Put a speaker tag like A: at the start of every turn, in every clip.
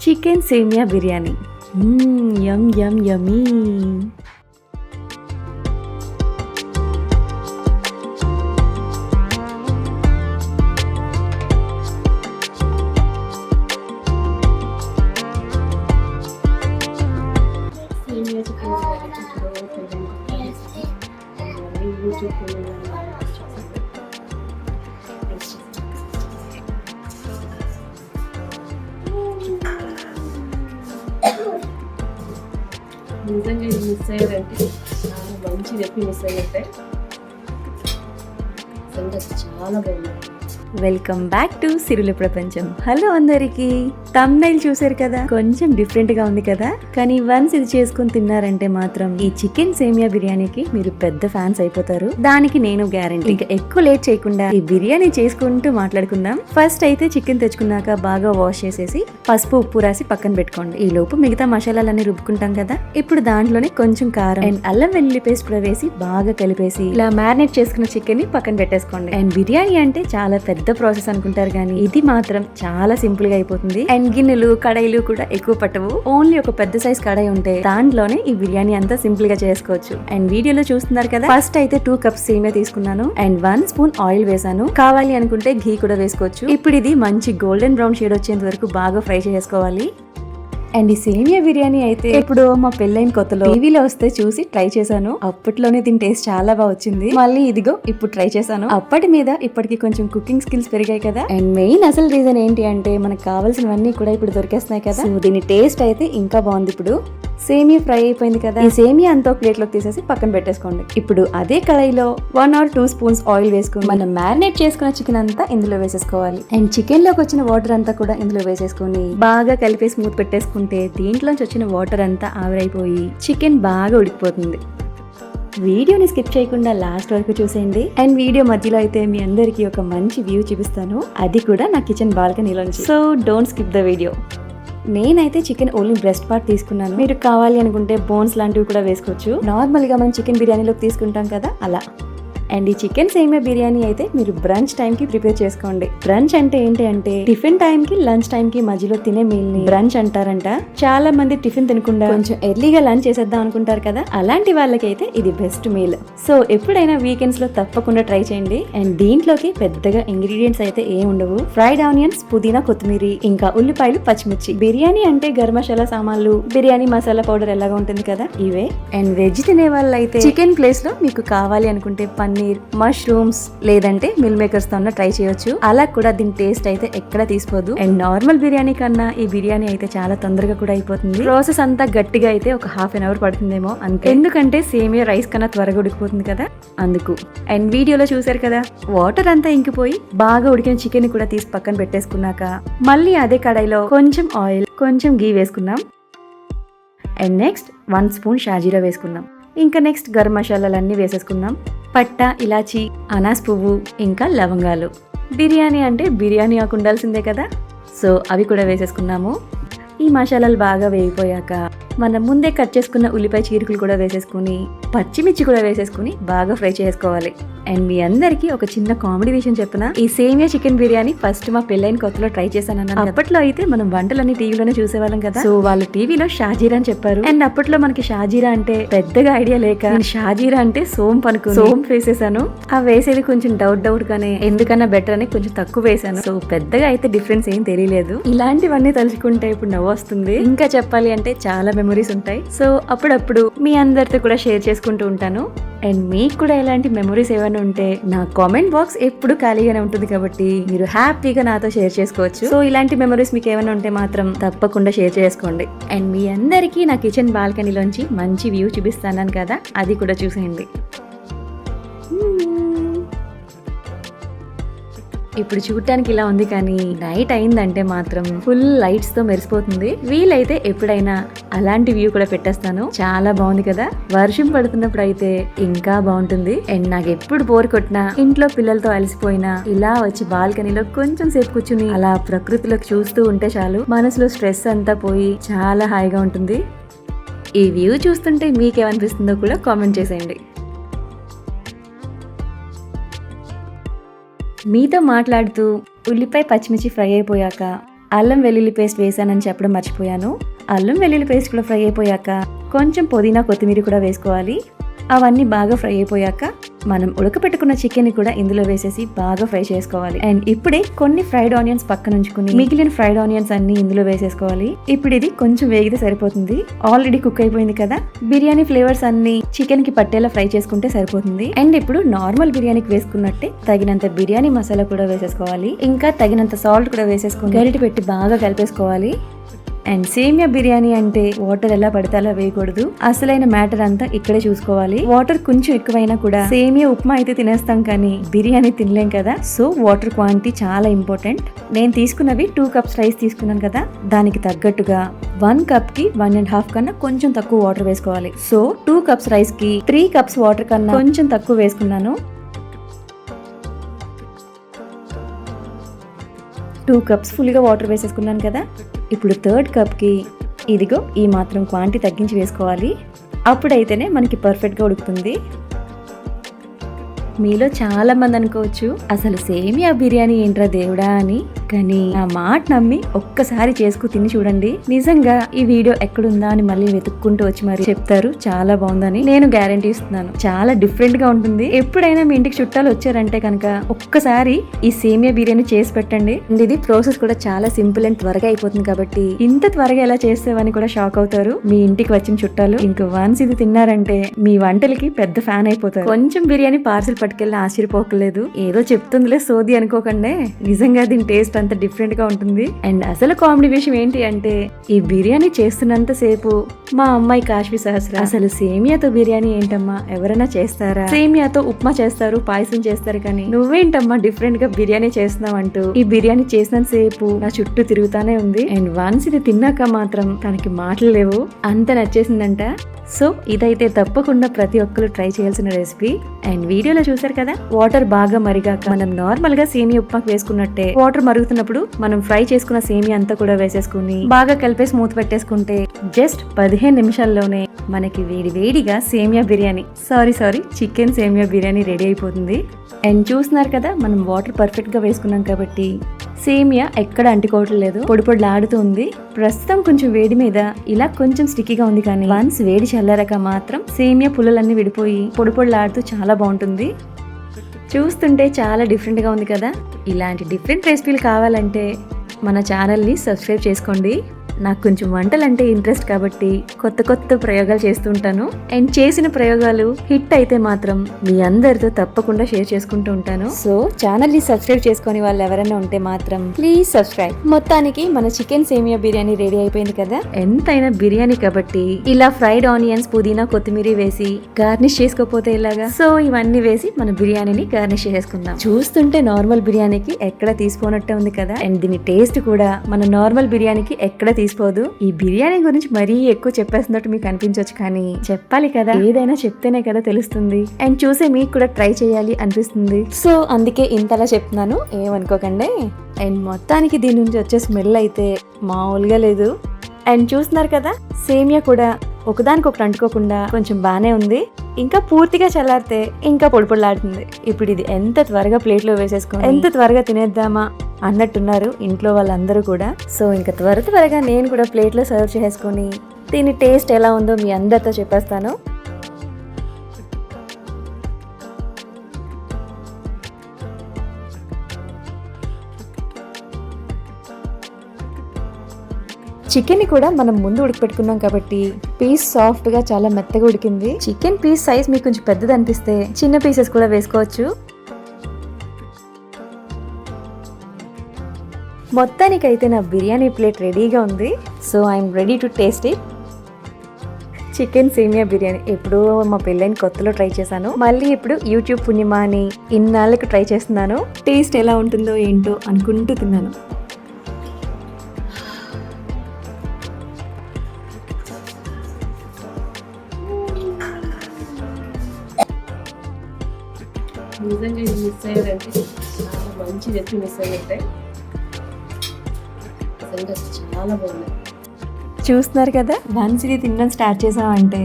A: Chicken సేమియా బిర్యానీ మ్మ్, యమ్ యమ్ yummy
B: సేమియా నిజంగా ఇది మిస్ అయ్యారంటే చాలా మంచి రెప్పి మిస్ అయ్యారంటే? నిజంగా చాలా బాగుంది.
A: వెల్కమ్ బ్యాక్ టు సిరుల ప్రపంచం. హలో అందరికి. తమ్నైల్ చూసారు కదా? కొంచెం డిఫరెంట్గా ఉంది కదా? కానీ వన్స్ ఇది చేసుకుని తిన్నారంటే మాత్రం ఈ చికెన్ సేమియా బిర్యానీకి మీరు పెద్ద ఫ్యాన్స్ అయిపోతారు. దానికి నేను గ్యారంటీ ఇంకా ఎక్కువ లేట్ చేయకుండా ఈ బిర్యానీ చేసుకుంటూ మాట్లాడుకుందాం. ఫస్ట్ అయితే చికెన్ తెచ్చుకున్నాక బాగా వాష్ చేసేసి పసుపు ఉప్పు రాసి పక్కన పెట్టుకోండి. ఈ లోపు మిగతా మసాలాలన్నీ రుబ్బుకుంటాం కదా? ఇప్పుడు దాంట్లోనే కొంచెం కారం అండ్ అల్లం వెల్లుల్లి పేస్ట్ కూడా వేసి బాగా కలిపేసి ఇలా మ్యారినేట్ చేసుకున్న చికెన్ని పక్కన పెట్టేసుకోండి. అండ్ బిర్యానీ అంటే చాలా పెద్ద పెద్ద ప్రాసెస్ అనుకుంటారు కానీ ఇది మాత్రం చాలా సింపుల్గా అయిపోతుంది. అండ్ గిన్నెలు కడాయిలు కూడా ఎక్కువ పట్టవు. ఓన్లీ ఒక పెద్ద సైజ్ కడాయి ఉంటే దాంట్లోనే ఈ బిర్యానీ అంతా సింపుల్గా చేసుకోవచ్చు. అండ్ వీడియోలో చూస్తున్నారు కదా ఫస్ట్ అయితే టూ కప్స్ సేమియా తీసుకున్నాను. అండ్ వన్ స్పూన్ ఆయిల్ వేసాను కావాలి అనుకుంటే ఘీ కూడా వేసుకోవచ్చు. ఇప్పుడు ఇది మంచి గోల్డెన్ బ్రౌన్ షేడ్ వచ్చేంత వరకు బాగా ఫ్రై చేసుకోవాలి. అండ్ ఈ సేమియా బిర్యానీ అయితే ఇప్పుడు మా పెళ్ళైన కొత్తలో టీవీలో వస్తే చూసి ట్రై చేశాను. అప్పట్లోనే దీని టేస్ట్ చాలా బాగా వచ్చింది. మళ్ళీ ఇదిగో ఇప్పుడు ట్రై చేశాను. అప్పటి మీద ఇప్పటికి కొంచెం కుకింగ్ స్కిల్స్ పెరిగాయి కదా. అండ్ మెయిన్ అసలు రీజన్ ఏంటి అంటే మనకు కావాల్సినవన్నీ కూడా ఇప్పుడు దొరికేస్తున్నాయి కదా. దీని టేస్ట్ అయితే ఇంకా బాగుంది ఇప్పుడు. సేమియా ఫ్రై అయిపోయింది కదా. ఈ సేమియా అంతా ప్లేట్లో తీసేసి పక్కన పెట్టేసుకోండి. ఇప్పుడు అదే కళాయిలో one or two spoons oil వేసుకుని మనం మ్యారినేట్ చేసుకున్న చికెన్ అంతా ఇందులో వేసేసుకోవాలి. అండ్ చికెన్లోకి వచ్చిన వాటర్ అంతా కూడా ఇందులో వేసేసుకొని బాగా కలిపేసి మూత పెట్టేసుకుంటే దీంట్లోంచి వచ్చిన వాటర్ అంతా ఆవిరైపోయి చికెన్ బాగా ఉడికిపోతుంది. వీడియోని స్కిప్ చేయకుండా లాస్ట్ వరకు చూసేయండి. అండ్ వీడియో మధ్యలో అయితే మీ అందరికీ ఒక మంచి వ్యూ చూపిస్తాను. అది కూడా నా kitchen బాల్కనీలోంచి so don't skip the video నేనైతే చికెన్ ఓన్లీ బ్రెస్ట్ పార్ట్ తీసుకున్నాను. మీరు కావాలి అనుకుంటే బోన్స్ లాంటివి కూడా వేసుకోవచ్చు. నార్మల్గా మనం చికెన్ బిర్యానీలోకి తీసుకుంటాం కదా అలా. అండ్ ఈ చికెన్ సేమియా బిర్యానీ అయితే మీరు బ్రంచ్ టైం కి ప్రిపేర్ చేసుకోండి. బ్రంచ్ అంటే ఏంటి అంటే టిఫిన్ టైం కి లంచ్ టైం కి మధ్యలో తినే మీల్ని బ్రంచ్ అంటారంట. చాలా మంది టిఫిన్ తినకుండా కొంచెం ఎర్లీగా లంచ్ చేసేద్దాం అనుకుంటారు కదా? అలాంటి వాళ్ళకైతే ఇది బెస్ట్ మీల్ సో ఎప్పుడైనా వీకెండ్స్లో తప్పకుండా ట్రై చేయండి. అండ్ దీంట్లోకి పెద్దగా ఇంగ్రీడియంట్స్ అయితే ఏం ఉండవు. ఫ్రైడ్ ఆనియన్స్ పుదీనా కొత్తిమీర ఇంకా ఉల్లిపాయలు పచ్చిమిర్చి. బిర్యానీ అంటే గరం మసాలా సామాన్లు. బిర్యానీ మసాలా పౌడర్ ఎలాగా ఉంటుంది కదా? ఇవే. అండ్ వెజ్ తినే వాళ్ళైతే చికెన్ ప్లేస్లో మీకు కావాలి అనుకుంటే పన్నీర్ మష్రూమ్స్ లేదంటే మిల్ మేకర్స్తో ట్రై చేయొచ్చు. అలా కూడా దీని టేస్ట్ అయితే ఎక్కడ తీసుకోదు. అండ్ నార్మల్ బిర్యానీ కన్నా ఈ బిర్యానీ అయితే చాలా తొందరగా కూడా అయిపోతుంది. ప్రాసెస్ అంతా గట్టిగా అయితే ఒక హాఫ్ అన్ అవర్ పడుతుందేమో అంతే. ఎందుకంటే సేమియా రైస్ కన్నా త్వరగా ఉడికిపోతుంది కదా? అందుకు. అండ్ వీడియోలో చూసారు కదా వాటర్ అంతా ఇంకిపోయి బాగా ఉడికిన చికెన్ కూడా తీసి పక్కన పెట్టేసుకున్నాక మళ్ళీ అదే కడాయిలో కొంచెం ఆయిల్ కొంచెం గీ వేసుకున్నాం అండ్ నెక్స్ట్ వన్ స్పూన్ షాజీరా వేసుకున్నాం ఇంకా నెక్స్ట్ గరం మసాలాలన్నీ వేసేసుకున్నాం పట్ట ఇలాచి అనాస్ పువ్వు ఇంకా లవంగాలు. బిర్యానీ అంటే బిర్యానీ ఆకు ఉండాల్సిందే కదా? సో అవి కూడా వేసేసుకున్నాము. ఈ మసాలాలు బాగా వేగిపోయాక మనం ముందే కట్ చేసుకున్న ఉల్లిపాయ చీరుకులు కూడా వేసేసుకుని పచ్చిమిర్చి కూడా వేసేసుకుని బాగా ఫ్రై చేసుకోవాలి. అండ్ మీ అందరికీ ఒక చిన్న కామెడీ విషయం చెప్పిన? ఈ సేమియా చికెన్ బిర్యానీ ఫస్ట్ మా పెళ్ళైన కొత్తలో ట్రై చేశాను. అప్పట్లో అయితే మనం వంటలన్నీ టీవీలోనే చూసేవాళ్ళం కదా. సో వాళ్ళు టీవీలో షాజీరా అని చెప్పారు. అండ్ అప్పట్లో మనకి షాజీరా అంటే పెద్దగా ఐడియా లేక షాజీరా అంటే సోమ్ పనుకు సోమ్ వేసేసాను. ఆ వేసేది కొంచెం డౌట్ డౌట్ గానే ఎందుకన్నా బెటర్ అని కొంచెం తక్కువ వేసాను. సో పెద్దగా అయితే డిఫరెన్స్ ఏం తెలియలేదు. ఇలాంటివన్నీ తలుచుకుంటే ఇప్పుడు నవ్వు వస్తుంది. ఇంకా చెప్పాలి అంటే చాలా మెమరీస్ ఉంటాయి. సో అప్పుడప్పుడు మీ అందరితో కూడా షేర్ చేసుకుంటూ ఉంటాను. అండ్ మీకు కూడా ఇలాంటి మెమరీస్ ఏమైనా ఉంటే నా కామెంట్ బాక్స్ ఎప్పుడు ఖాళీగానే ఉంటుంది కాబట్టి మీరు హ్యాపీగా నాతో షేర్ చేసుకోవచ్చు. సో ఇలాంటి మెమరీస్ మీకు ఏమైనా ఉంటే మాత్రం తప్పకుండా షేర్ చేసుకోండి. అండ్ మీ అందరికీ నా కిచెన్ బాల్కనీలోంచి మంచి వ్యూ చూపిస్తాను కదా అది కూడా చూసేయండి. ఇప్పుడు చూడటానికి ఇలా ఉంది కానీ నైట్ అయిందంటే మాత్రం ఫుల్ లైట్స్తో మెరిసిపోతుంది. వీలైతే ఎప్పుడైనా అలాంటి వ్యూ కూడా పెట్టేస్తాను. చాలా బాగుంది కదా? వర్షం పడుతున్నప్పుడు అయితే ఇంకా బాగుంటుంది. అండ్ నాకు ఎప్పుడు బోర్ కొట్టినా ఇంట్లో పిల్లలతో అలసిపోయినా ఇలా వచ్చి బాల్కనీలో కొంచెం సేపు కూర్చుని అలా ప్రకృతిలోకి చూస్తూ ఉంటే చాలు. మనసులో స్ట్రెస్ అంతా పోయి చాలా హాయిగా ఉంటుంది. ఈ వ్యూ చూస్తుంటే మీకేమనిపిస్తుందో కూడా కామెంట్ చేసేయండి. మీతో మాట్లాడుతూ ఉల్లిపాయ పచ్చిమిర్చి ఫ్రై అయిపోయాక అల్లం వెల్లుల్లి పేస్ట్ వేసానని చెప్పడం మర్చిపోయాను. అల్లం వెల్లుల్లి పేస్ట్ కూడా ఫ్రై అయిపోయాక కొంచెం పుదీనా కొత్తిమీర కూడా వేసుకోవాలి. అవన్నీ బాగా ఫ్రై అయిపోయాక మనం ఉడకపెట్టుకున్న చికెన్ కూడా ఇందులో వేసేసి బాగా ఫ్రై చేసుకోవాలి. అండ్ ఇప్పుడే కొన్ని ఫ్రైడ్ ఆనియన్స్ పక్కన ఉంచుకుని మిగిలిన ఫ్రైడ్ ఆనియన్స్ అన్ని ఇందులో వేసేసుకోవాలి. ఇప్పుడు ఇది కొంచెం వేగితే సరిపోతుంది. ఆల్రెడీ కుక్ అయిపోయింది కదా. బిర్యానీ ఫ్లేవర్స్ అన్ని చికెన్కి పట్టేలా ఫ్రై చేసుకుంటే సరిపోతుంది. అండ్ ఇప్పుడు నార్మల్ బిర్యానీకి వేసుకున్నట్టే తగినంత బిర్యానీ మసాలా కూడా వేసేసుకోవాలి. ఇంకా తగినంత సాల్ట్ కూడా వేసేసుకుని గరిటె పెట్టి బాగా కలిపేసుకోవాలి. అండ్ సేమియా బిర్యానీ అంటే వాటర్ ఎలా పడితే అలా వేయకూడదు. అసలైన మ్యాటర్ అంతా ఇక్కడే చూసుకోవాలి. వాటర్ కొంచెం ఎక్కువైనా కూడా సేమియా ఉప్మా అయితే తినేస్తాం కానీ బిర్యానీ తినలేం కదా. సో వాటర్ క్వాంటిటీ చాలా ఇంపార్టెంట్. నేను తీసుకున్నవి టూ కప్స్ రైస్ తీసుకున్నాను కదా. దానికి తగ్గట్టుగా వన్ కప్కి వన్ అండ్ హాఫ్ కన్నా కొంచెం తక్కువ వాటర్ వేసుకోవాలి. సో టూ కప్స్ రైస్కి త్రీ కప్స్ వాటర్ కన్నా కొంచెం తక్కువ వేసుకున్నాను. టూ కప్స్ ఫుల్గా వాటర్ వేసేసుకున్నాను కదా. ఇప్పుడు థర్డ్ కప్కి ఇదిగో ఈ మాత్రం క్వాంటిటీ తగ్గించి వేసుకోవాలి. అప్పుడైతేనే మనకి పర్ఫెక్ట్గా ఉడుకుతుంది. మీలో చాలా మంది అనుకోవచ్చు అసలు సేమియా బిర్యానీ ఏంట్రా దేవుడా అని. కానీ నా మాట నమ్మి ఒక్కసారి చేసుకు తిని చూడండి. నిజంగా ఈ వీడియో ఎక్కడుందా అని మళ్ళీ వెతుక్కుంటూ వచ్చి మరి చెప్తారు. చాలా బాగుందని నేను గ్యారంటీ ఇస్తున్నాను. చాలా డిఫరెంట్గా ఉంటుంది. ఎప్పుడైనా మీ ఇంటికి చుట్టాలు వచ్చారంటే కనుక ఒక్కసారి ఈ సేమియా బిర్యానీ చేసి పెట్టండి. అండ్ ఇది ప్రాసెస్ కూడా చాలా సింపుల్ అండ్ త్వరగా అయిపోతుంది కాబట్టి ఇంత త్వరగా ఎలా చేస్తావని కూడా షాక్ అవుతారు. మీ ఇంటికి వచ్చిన చుట్టాలు ఇంక వన్స్ ఇది తిన్నారంటే మీ వంటలకి పెద్ద ఫ్యాన్ అయిపోతారు. కొంచెం బిర్యానీ పార్సిల్ పట్టుకెళ్ళి ఆశ్చర్యపోకలేదు. ఏదో చెప్తుందిలే సోది అనుకోకండి. నిజంగా దీని టేస్ట్ అంత డిఫరెంట్గా ఉంటుంది. అండ్ అసలు కామెడీ విషయం ఏంటి అంటే ఈ బిర్యానీ చేస్తున్నంత సేపు మా అమ్మాయి కాశ్వి సహస్ర అసలు సేమియాతో బిర్యానీ ఏంటమ్మా? ఎవరైనా చేస్తారా? సేమియాతో ఉప్మా చేస్తారు పాయసం చేస్తారు కానీ నువ్వేంటమ్మా డిఫరెంట్గా బిర్యానీ చేస్తున్నావు అంటూ ఈ బిర్యానీ చేసినంత సేపు నా చుట్టూ తిరుగుతానే ఉంది. అండ్ వన్స్ ఇది తిన్నాక మాత్రం తనకి మాటలు లేవు అంత నచ్చేసిందంట. సో ఇదైతే తప్పకుండా ప్రతి ఒక్కరు ట్రై చేయాల్సిన రెసిపీ అండ్ వీడియోలో చూసారు కదా వాటర్ బాగా మరిగాక మనం నార్మల్గా సేమియా ఉప్మాకు వేసుకున్నట్టే వాటర్ మరుగుతున్నప్పుడు మనం ఫ్రై చేసుకున్న సేమియా అంతా కూడా వేసేసుకుని బాగా కలిపేసి మూత పెట్టేసుకుంటే జస్ట్ పదిహేను నిమిషాల్లోనే మనకి వేడి వేడిగా సేమియా బిర్యానీ. సారీ సారీ చికెన్ సేమియా బిర్యానీ రెడీ అయిపోతుంది. అండ్ చూస్తున్నారు కదా మనం వాటర్ పర్ఫెక్ట్గా వేసుకున్నాం కాబట్టి సేమియా ఎక్కడ అంటుకోవట్లేదు పొడి పొడిలాడుతూ ఉంది ప్రస్తుతం కొంచెం వేడి మీద ఇలా కొంచెం స్టిక్కీగా ఉంది కానీ వన్స్ వేడి చల్లారాక మాత్రం సేమియా పుల్లలన్నీ విడిపోయి పొడి పొడిలాడుతూ చాలా బాగుంటుంది. చూస్తుంటే చాలా డిఫరెంట్గా ఉంది కదా? ఇలాంటి డిఫరెంట్ రెసిపీలు కావాలంటే మన ఛానల్ని సబ్స్క్రైబ్ చేసుకోండి. నాకు కొంచెం వంటలు అంటే ఇంట్రెస్ట్ కాబట్టి కొత్త కొత్త ప్రయోగాలు చేస్తూ ఉంటాను. అండ్ చేసిన ప్రయోగాలు హిట్ అయితే మాత్రం మీ అందరితో తప్పకుండా షేర్ చేసుకుంటూ ఉంటాను. సో ఛానల్ని సబ్స్క్రైబ్ చేసుకొని వాళ్ళు ఎవరైనా ఉంటే మాత్రం ప్లీజ్ సబ్స్క్రైబ్. మొత్తానికి మన చికెన్ సేమియా బిర్యానీ రెడీ అయిపోయింది కదా? ఎంతైనా బిర్యానీ కాబట్టి ఇలా ఫ్రైడ్ ఆనియన్స్ పుదీనా కొత్తిమీర వేసి గార్నిష్ చేసుకోపోతే ఇలాగా సో ఇవన్నీ వేసి మన బిర్యానీని గార్నిష్ చేసుకుందాం. చూస్తుంటే నార్మల్ బిర్యానీకి ఎక్కడ తీసుకోనట్టే ఉంది కదా? అండ్ దీని టేస్ట్ కూడా మన నార్మల్ బిర్యానీకి ఎక్కడ తీసుకోదు. ఈ బిర్యానీ గురించి మరీ ఎక్కువ చెప్పేస్తున్నట్టు మీకు అనిపించవచ్చు కానీ చెప్పాలి కదా. ఏదైనా చెప్తేనే కదా తెలుస్తుంది. అండ్ చూసే మీకు కూడా ట్రై చేయాలి అనిపిస్తుంది. సో అందుకే ఇంతలా చెప్తున్నాను. ఏమనుకోకండి. అండ్ మొత్తానికి దీని నుంచి వచ్చే స్మెల్ అయితే మామూలుగా లేదు. అండ్ చూస్తున్నారు కదా సేమియా కూడా. ఒకదానికొకటి అంటుకోకుండా కొంచెం బాగానే ఉంది. ఇంకా పూర్తిగా చల్లారితే ఇంకా పొడిపొడలాడుతుంది. ఇప్పుడు ఇది ఎంత త్వరగా ప్లేట్లో వేసేసుకుని ఎంత త్వరగా తినేద్దామా అన్నట్టున్నారు ఇంట్లో వాళ్ళందరూ కూడా. సో ఇంకా త్వర త్వరగా నేను కూడా ప్లేట్లో సర్వ్ చేసుకొని దీని టేస్ట్ ఎలా ఉందో మీ అందరితో చెప్పేస్తాను. చికెన్ కూడా మనం ముందు ఉడకపెట్టుకున్నాం కాబట్టి పీస్ సాఫ్ట్గా చాలా మెత్తగా ఉడికింది. చికెన్ పీస్ సైజ్ మీకు కొంచెం పెద్దది అనిపిస్తే చిన్న పీసెస్ కూడా వేసుకోవచ్చు. మొత్తానికైతే నా బిర్యానీ ప్లేట్ రెడీగా ఉంది. So I'm ready to taste it chicken సేమియా బిర్యానీ. ఎప్పుడో మా పెళ్ళైన కొత్తలో ట్రై చేశాను. మళ్ళీ ఇప్పుడు యూట్యూబ్ పుణ్యమా అని ఇన్నాళ్ళకి ట్రై చేస్తున్నాను. టేస్ట్ ఎలా ఉంటుందో ఏంటో అనుకుంటూ తిన్నాను.
B: నిజంగా ఇది మిస్ అయ్యారంటే చాలా మంచి రెసిపీ మిస్ అయ్యంటే నిజంగా చాలా బాగుంది.
A: చూస్తున్నారు కదా వన్స్ ఇది తినడం స్టార్ట్ చేసామంటే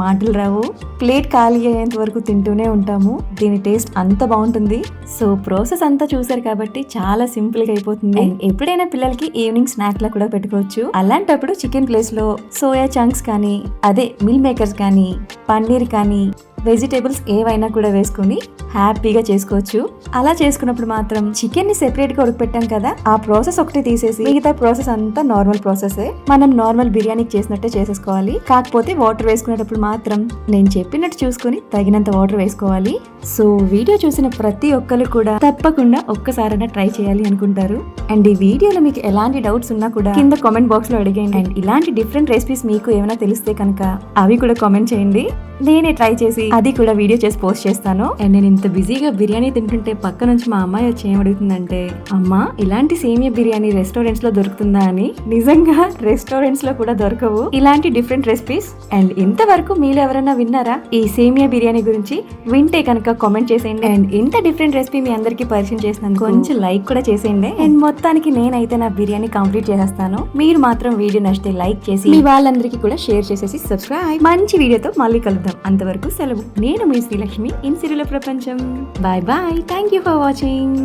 A: మాటలు రావు. ప్లేట్ ఖాళీ అయ్యేంత వరకు తింటూనే ఉంటాము. దీని టేస్ట్ అంత బాగుంటుంది. సో ప్రాసెస్ అంతా చూసారు కాబట్టి చాలా సింపుల్గా అయిపోతుంది. ఎప్పుడైనా పిల్లలకి ఈవినింగ్ స్నాక్ లా కూడా పెట్టుకోవచ్చు. అలాంటప్పుడు చికెన్ ప్లేస్లో సోయా చంక్స్ కానీ అదే మిల్ మేకర్స్ కానీ పన్నీర్ కానీ వెజిటేబుల్స్ ఏవైనా కూడా వేసుకుని హ్యాపీగా చేసుకోవచ్చు. అలా చేసుకున్నప్పుడు మాత్రం చికెన్ని సెపరేట్గా ఉడకపెట్టాం కదా ఆ ప్రాసెస్ ఒకటి తీసేసి మిగతా ప్రాసెస్ అంతా నార్మల్ ప్రాసెస్. మనం నార్మల్ బిర్యానీకి చేసినట్టే చేసేసుకోవాలి. కాకపోతే వాటర్ వేసుకునేటప్పుడు మాత్రం నేను చెప్పినట్టు చూసుకొని తగినంత వాటర్ వేసుకోవాలి. సో వీడియో చూసిన ప్రతి ఒక్కరు కూడా తప్పకుండా ఒక్కసారైనా ట్రై చేయాలి అనుకుంటారు. అండ్ ఈ వీడియోలో మీకు ఎలాంటి డౌట్స్ ఉన్నా కూడా కింద కామెంట్ బాక్స్లో అడిగేయండి అండ్ ఇలాంటి డిఫరెంట్ రెసిపీస్ మీకు ఏమైనా తెలిస్తే కనుక అవి కూడా కామెంట్ చేయండి. నేనే ట్రై చేసి అది కూడా వీడియో చేసి పోస్ట్ చేస్తాను. అండ్ నేను ఇంత బిజీగా బిర్యానీ తింటుంటే పక్క నుంచి మా అమ్మాయి వచ్చి ఏమడుగుతుందంటే అమ్మా ఇలాంటి సేమియా బిర్యానీ రెస్టారెంట్స్లో దొరుకుతుందా అని? నిజంగా రెస్టారెంట్స్లో కూడా దొరకవు. ఇలాంటి డిఫరెంట్ రెసిపీస్ అండ్ ఇంతవరకు మీరు ఎవరైనా విన్నారా? ఈ సేమియా బిర్యానీ గురించి వింటే కనుక కామెంట్ చేసేయండి. అండ్ ఇంత డిఫరెంట్ రెసిపీ మీ అందరికి పరిచయం చేసినందుకు కొంచెం లైక్ కూడా చేసేయండి. అండ్ మొత్తానికి నేనైతే నా బిర్యానీ కంప్లీట్ చేసేస్తాను. మీరు మాత్రం వీడియో నచ్చితే లైక్ చేసి మీ వాళ్ళందరికీ కూడా షేర్ చేసేసి సబ్స్క్రైబ్ మంచి వీడియోతో మళ్ళీ కలుద్దాం. అంతవరకు సెలవు. నేను మీ శ్రీలక్ష్మి ఇన్ సిరుల ప్రపంచం. Bye bye thank you for watching